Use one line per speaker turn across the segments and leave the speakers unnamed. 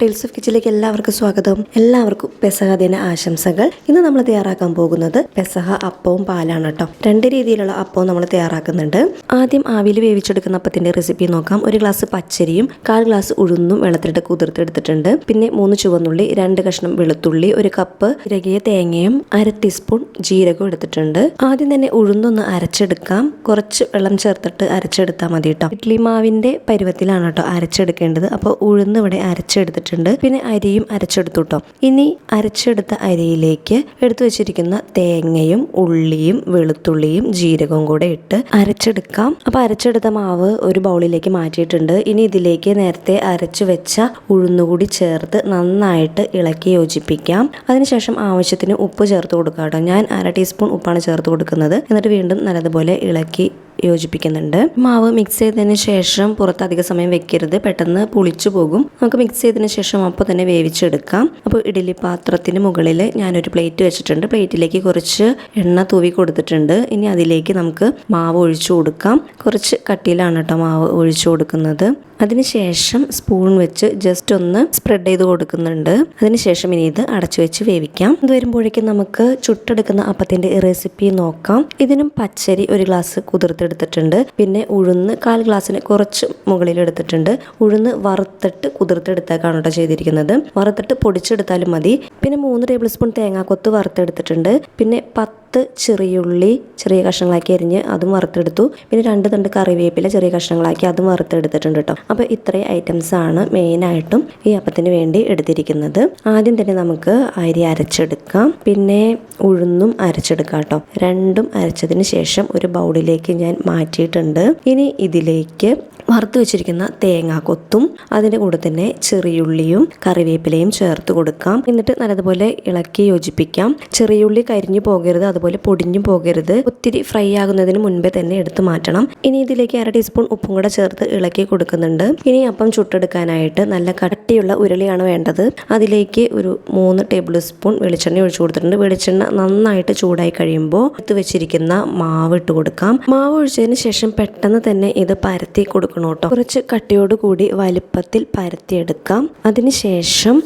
Tales of കിച്ചിലേക്ക് എല്ലാവർക്കും സ്വാഗതം. എല്ലാവർക്കും പെസഹ ദിന ആശംസകൾ. ഇന്ന് നമ്മൾ തയ്യാറാക്കാൻ പോകുന്നത് പെസഹ അപ്പവും പാലാണ് കേട്ടോ. രണ്ട് രീതിയിലുള്ള അപ്പവും നമ്മൾ തയ്യാറാക്കുന്നുണ്ട്. ആദ്യം ആവിയിൽ വേവിച്ചെടുക്കുന്ന അപ്പത്തിന്റെ റെസിപ്പി നോക്കാം. ഒരു ഗ്ലാസ് പച്ചരിയും കാൽ ഗ്ലാസ് ഉഴുന്നും വെള്ളത്തിലിട്ട് കുതിർത്തെടുത്തിട്ടുണ്ട്. പിന്നെ മൂന്ന് ചുവന്നുള്ളി രണ്ട് കഷ്ണം വെളുത്തുള്ളി ഒരു കപ്പ് ഇരകിയ തേങ്ങയും അര ടീസ്പൂൺ ജീരകവും എടുത്തിട്ടുണ്ട്. ആദ്യം തന്നെ ഉഴുന്നൊന്ന് അരച്ചെടുക്കാം. കുറച്ച് വെള്ളം ചേർത്തിട്ട് അരച്ചെടുത്താൽ മതി കേട്ടോ. ഇഡ്ലി മാവിന്റെ പരുവത്തിലാണ് കേട്ടോ അരച്ചെടുക്കേണ്ടത്. അപ്പോൾ ഉഴുന്ന് ഇവിടെ അരച്ചെടുത്തിട്ടുണ്ട്. പിന്നെ അരിയും അരച്ചെടുത്തു കേട്ടോ ഇനി അരച്ചെടുത്ത അരിയിലേക്ക് എടുത്തു വെച്ചിരിക്കുന്ന തേങ്ങയും ഉള്ളിയും വെളുത്തുള്ളിയും ജീരകവും കൂടെ ഇട്ട് അരച്ചെടുക്കാം. അപ്പോൾ അരച്ചെടുത്ത മാവ് ഒരു ബൗളിലേക്ക് മാറ്റിയിട്ടുണ്ട്. ഇനി ഇതിലേക്ക് നേരത്തെ അരച്ചു വെച്ച ഉഴുന്നുകൂടി ചേർത്ത് നന്നായിട്ട് ഇളക്കി യോജിപ്പിക്കാം. അതിനുശേഷം ആവശ്യത്തിന് ഉപ്പ് ചേർത്ത് കൊടുക്കാം കേട്ടോ ഞാൻ അര ടീസ്പൂൺ ഉപ്പാണ് ചേർത്ത് കൊടുക്കുന്നത്. എന്നിട്ട് വീണ്ടും നല്ലതുപോലെ ഇളക്കി യോജിപ്പിക്കുന്നുണ്ട്. മാവ് മിക്സ് ചെയ്തതിന് ശേഷം പുറത്ത് അധിക സമയം വെക്കരുത്. പെട്ടെന്ന് പുളിച്ചു പോകും. നമുക്ക് മിക്സ് ചെയ്തതിന് ശേഷം അപ്പോൾ തന്നെ വേവിച്ചെടുക്കാം. അപ്പോൾ ഇഡലി പാത്രത്തിന് മുകളിൽ ഞാനൊരു പ്ലേറ്റ് വെച്ചിട്ടുണ്ട്. പ്ലേറ്റിലേക്ക് കുറച്ച് എണ്ണ തൂവി കൊടുത്തിട്ടുണ്ട്. ഇനി അതിലേക്ക് നമുക്ക് മാവ് ഒഴിച്ചു കൊടുക്കാം. കുറച്ച് കട്ടിയിലാണ് കേട്ടോ മാവ് ഒഴിച്ചു കൊടുക്കുന്നത്. അതിനുശേഷം സ്പൂൺ വെച്ച് ജസ്റ്റ് ഒന്ന് സ്പ്രെഡ് ചെയ്ത് കൊടുക്കുന്നുണ്ട്. അതിനുശേഷം ഇനി ഇത് അടച്ചു വെച്ച് വേവിക്കാം. ഇത് വരുമ്പോഴേക്കും നമുക്ക് ചുട്ടെടുക്കുന്ന അപ്പത്തിന്റെ റെസിപ്പി നോക്കാം. ഇതിനും പച്ചരി ഒരു ഗ്ലാസ് കുതിർത്തെടുത്തിട്ടുണ്ട്. പിന്നെ ഉഴുന്ന് കാൽ ഗ്ലാസ്സിന് കുറച്ച് മുകളിൽ എടുത്തിട്ടുണ്ട്. ഉഴുന്ന് വറുത്തിട്ട് കുതിർത്തെടുത്തേക്കാണ് കേട്ടോ ചെയ്തിരിക്കുന്നത്. വറുത്തിട്ട് പൊടിച്ചെടുത്താലും മതി. പിന്നെ മൂന്ന് ടേബിൾ സ്പൂൺ തേങ്ങാക്കൊത്ത് വറുത്തെടുത്തിട്ടുണ്ട്. പിന്നെ പത്ത് ചെറിയുള്ളി ചെറിയ കഷ്ണങ്ങളാക്കി അരിഞ്ഞ് അതും വറുത്തെടുത്തു. പിന്നെ രണ്ട് തണ്ട് കറിവേപ്പില ചെറിയ കഷ്ണങ്ങളാക്കി അതും വറുത്തെടുത്തിട്ടുണ്ട് കേട്ടോ. അപ്പോൾ ഇത്രയും ഐറ്റംസ് ആണ് മെയിനായിട്ടും ഈ അപ്പത്തിന് വേണ്ടി എടുത്തിരിക്കുന്നത്. ആദ്യം തന്നെ നമുക്ക് അരി അരച്ചെടുക്കാം. പിന്നെ ഉഴുന്നും അരച്ചെടുക്കാം കേട്ടോ. രണ്ടും അരച്ചതിന് ശേഷം ഒരു ബൗളിലേക്ക് ഞാൻ മാറ്റിയിട്ടുണ്ട്. ഇനി ഇതിലേക്ക് വറുത്ത് വെച്ചിരിക്കുന്ന തേങ്ങാക്കൊത്തും അതിന്റെ കൂടെ തന്നെ ചെറിയുള്ളിയും കറിവേപ്പിലയും ചേർത്ത് കൊടുക്കാം. എന്നിട്ട് നല്ലതുപോലെ ഇളക്കി യോജിപ്പിക്കാം. ചെറിയുള്ളി കരിഞ്ഞു പോകരുത് അതുപോലെ പൊടിഞ്ഞു പോകരുത്. ഒത്തിരി ഫ്രൈ ആകുന്നതിന് മുൻപേ തന്നെ എടുത്തു മാറ്റണം. ഇനി ഇതിലേക്ക് അര ടീസ്പൂൺ ഉപ്പും കൂടെ ചേർത്ത് ഇളക്കി കൊടുക്കുന്നുണ്ട്. ഇനി അപ്പം ചുട്ടെടുക്കാനായിട്ട് നല്ല കട്ടിയുള്ള ഉരുളിയാണ് വേണ്ടത്. അതിലേക്ക് ഒരു മൂന്ന് ടേബിൾ സ്പൂൺ വെളിച്ചെണ്ണ ഒഴിച്ചു കൊടുത്തിട്ടുണ്ട്. വെളിച്ചെണ്ണ നന്നായിട്ട് ചൂടായി കഴിയുമ്പോൾ എടുത്ത് വെച്ചിരിക്കുന്ന മാവ് ഇട്ട് കൊടുക്കാം. മാവ് ഒഴിച്ചതിന് ശേഷം പെട്ടെന്ന് തന്നെ ഇത് പരത്തി കൊടുക്കണം കേട്ടോ കുറച്ച് കട്ടിയോട് കൂടി വലിപ്പത്തിൽ പരത്തിയെടുക്കാം. അതിനുശേഷം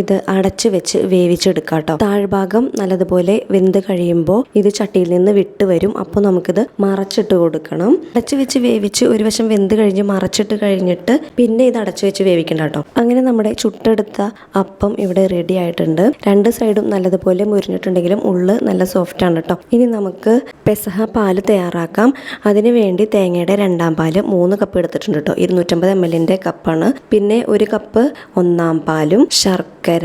ഇത് അടച്ചു വെച്ച് വേവിച്ചെടുക്കാം കേട്ടോ താഴ്ഭാഗം നല്ലതുപോലെ വെന്ത് കഴിയുമ്പോൾ ഇത് ചട്ടിയിൽ നിന്ന് വിട്ട് വരും. അപ്പോൾ നമുക്കിത് മറച്ചിട്ട് കൊടുക്കണം. അടച്ചു വെച്ച് വേവിച്ച് ഒരു വശം വെന്ത് കഴിഞ്ഞ് മറച്ചിട്ട് കഴിഞ്ഞിട്ട് പിന്നെ ഇത് അടച്ചു വെച്ച് വേവിക്കണ്ട കേട്ടോ അങ്ങനെ നമ്മുടെ ചുട്ടെടുത്ത അപ്പം ഇവിടെ റെഡി ആയിട്ടുണ്ട്. രണ്ട് സൈഡും നല്ലതുപോലെ മുരിഞ്ഞിട്ടുണ്ടെങ്കിലും ഉള്ള് നല്ല സോഫ്റ്റ് ആണ് കേട്ടോ ഇനി നമുക്ക് പെസഹ പാൽ തയ്യാറാക്കാം. അതിനു വേണ്ടി തേങ്ങയുടെ രണ്ടാം പാൽ മൂന്ന് കപ്പ് എടുത്തിട്ടുണ്ട് കേട്ടോ. ഇരുന്നൂറ്റമ്പത് എം എല്ലിന്റെ കപ്പാണ്. പിന്നെ ഒരു കപ്പ് ഒന്നാം പാലും ശർക്കര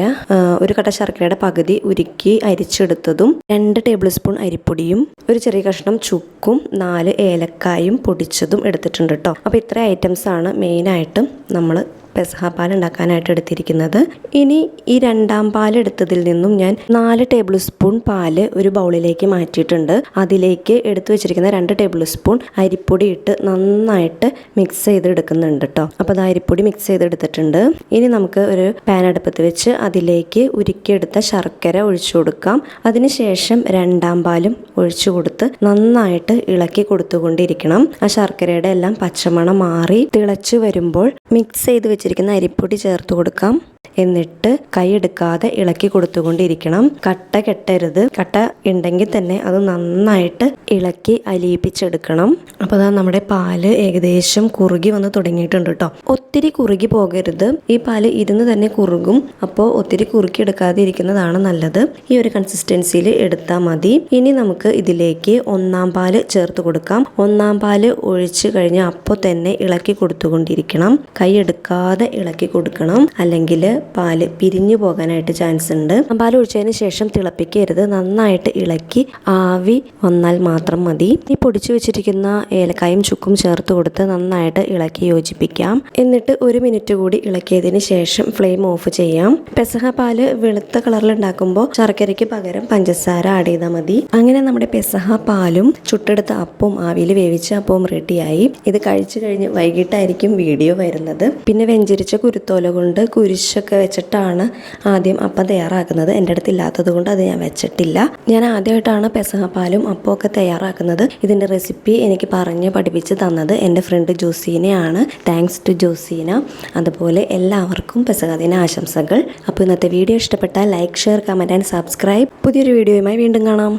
ഒരു കട്ട ശർക്കരയുടെ പകുതി ഉരുക്കി അരിച്ചെടുത്തതും രണ്ട് ടേബിൾ സ്പൂൺ അരിപ്പൊടിയും ഒരു ചെറിയ കഷ്ണം ചുക്കും നാല് ഏലക്കായും പൊടിച്ചതും എടുത്തിട്ടുണ്ട് കേട്ടോ. അപ്പോൾ ഇത്ര ഐറ്റംസ് ആണ് മെയിനായിട്ടും നമ്മൾ പെസഹ പാൽ ഉണ്ടാക്കാനായിട്ട് എടുത്തിരിക്കുന്നത്. ഇനി ഈ രണ്ടാം പാൽ എടുത്തതിൽ നിന്നും ഞാൻ നാല് ടേബിൾ സ്പൂൺ പാൽ ഒരു ബൗളിലേക്ക് മാറ്റിയിട്ടുണ്ട്. അതിലേക്ക് എടുത്തു വെച്ചിരിക്കുന്ന രണ്ട് ടേബിൾ സ്പൂൺ അരിപ്പൊടി ഇട്ട് നന്നായിട്ട് മിക്സ് ചെയ്തെടുക്കുന്നുണ്ട് കേട്ടോ അപ്പോൾ അത് അരിപ്പൊടി മിക്സ് ചെയ്തെടുത്തിട്ടുണ്ട്. ഇനി നമുക്ക് ഒരു പാൻ അടുപ്പത്ത് വെച്ച് അതിലേക്ക് ഉരുക്കിയെടുത്ത ശർക്കര ഒഴിച്ചു കൊടുക്കാം. അതിനുശേഷം രണ്ടാം പാലും ഒഴിച്ചു കൊടുത്ത് നന്നായിട്ട് ഇളക്കി കൊടുത്തുകൊണ്ടിരിക്കണം. ആ ശർക്കരയുടെ എല്ലാം പച്ചമണം മാറി തിളച്ചു വരുമ്പോൾ മിക്സ് ചെയ്ത് വെച്ചിരിക്കുന്ന അരിപ്പൊടി ചേർത്ത് കൊടുക്കാം. എന്നിട്ട് കൈയെടുക്കാതെ ഇളക്കി കൊടുത്തുകൊണ്ടിരിക്കണം. കട്ട കെട്ടരുത്. കട്ട ഉണ്ടെങ്കിൽ തന്നെ അത് നന്നായിട്ട് ഇളക്കി അലിയിപ്പിച്ചെടുക്കണം. അപ്പോൾ അതാ നമ്മുടെ പാൽ ഏകദേശം കുറുകി വന്ന് തുടങ്ങിയിട്ടുണ്ട് കേട്ടോ ഒത്തിരി കുറുകി പോകരുത്. ഈ പാൽ ഇരുന്ന് തന്നെ കുറുകും. അപ്പോൾ ഒത്തിരി കുറുക്കി എടുക്കാതെ ഇരിക്കുന്നതാണ് നല്ലത്. ഈ ഒരു കൺസിസ്റ്റൻസിയിൽ എടുത്താൽ മതി. ഇനി നമുക്ക് ഇതിലേക്ക് ഒന്നാം പാൽ ചേർത്ത് കൊടുക്കാം. ഒന്നാം പാൽ ഒഴിച്ച് കഴിഞ്ഞാൽ അപ്പോൾ തന്നെ ഇളക്കി കൊടുത്തുകൊണ്ടിരിക്കണം. കൈ എടുക്കാതെ ഇളക്കി കൊടുക്കണം. അല്ലെങ്കിൽ പാൽ പിരിഞ്ഞു പോകാനായിട്ട് ചാൻസ് ഉണ്ട്. പാൽ ഒഴിച്ചതിന് ശേഷം തിളപ്പിക്കരുത്. നന്നായിട്ട് ഇളക്കി ആവി വന്നാൽ മാത്രം മതി. ഈ പൊടിച്ചു വെച്ചിരിക്കുന്ന ഏലക്കായും ചുക്കും ചേർത്ത് കൊടുത്ത് നന്നായിട്ട് ഇളക്കി യോജിപ്പിക്കാം. എന്നിട്ട് ഒരു മിനിറ്റ് കൂടി ഇളക്കിയതിന് ശേഷം ഫ്ലെയിം ഓഫ് ചെയ്യാം. പെസഹ പാൽ വെളുത്ത കളറിൽ ഉണ്ടാക്കുമ്പോൾ ശർക്കരയ്ക്ക് പകരം പഞ്ചസാര ആഡ് ചെയ്താൽ മതി. അങ്ങനെ നമ്മുടെ പെസഹ പാലും ചുട്ടെടുത്ത അപ്പവും ആവിയിൽ വേവിച്ച അപ്പവും റെഡിയായി. ഇത് കഴിച്ചു കഴിഞ്ഞ് വൈകിട്ടായിരിക്കും വീഡിയോ വരുന്നത്. പിന്നെ വെഞ്ചരിച്ച കുരുത്തോല കൊണ്ട് കുരിശ വേവിച്ചൊക്കെ വെച്ചിട്ടാണ് ആദ്യം അപ്പം തയ്യാറാക്കുന്നത്. എന്റെ അടുത്ത് ഇല്ലാത്തത് കൊണ്ട് അത് ഞാൻ വെച്ചിട്ടില്ല. ഞാൻ ആദ്യമായിട്ടാണ് പെസഹ പാലും അപ്പമൊക്കെ തയ്യാറാക്കുന്നത്. ഇതിന്റെ റെസിപ്പി എനിക്ക് പറഞ്ഞ് പഠിപ്പിച്ച് തന്നത് എന്റെ ഫ്രണ്ട് ജോസീനയാണ്. Thanks to Josina. അതുപോലെ എല്ലാവർക്കും പെസഹ ദിന ആശംസകൾ. അപ്പോൾ ഇന്നത്തെ വീഡിയോ ഇഷ്ടപ്പെട്ടാൽ like share comment and subscribe. പുതിയൊരു വീഡിയോയുമായി വീണ്ടും കാണാം.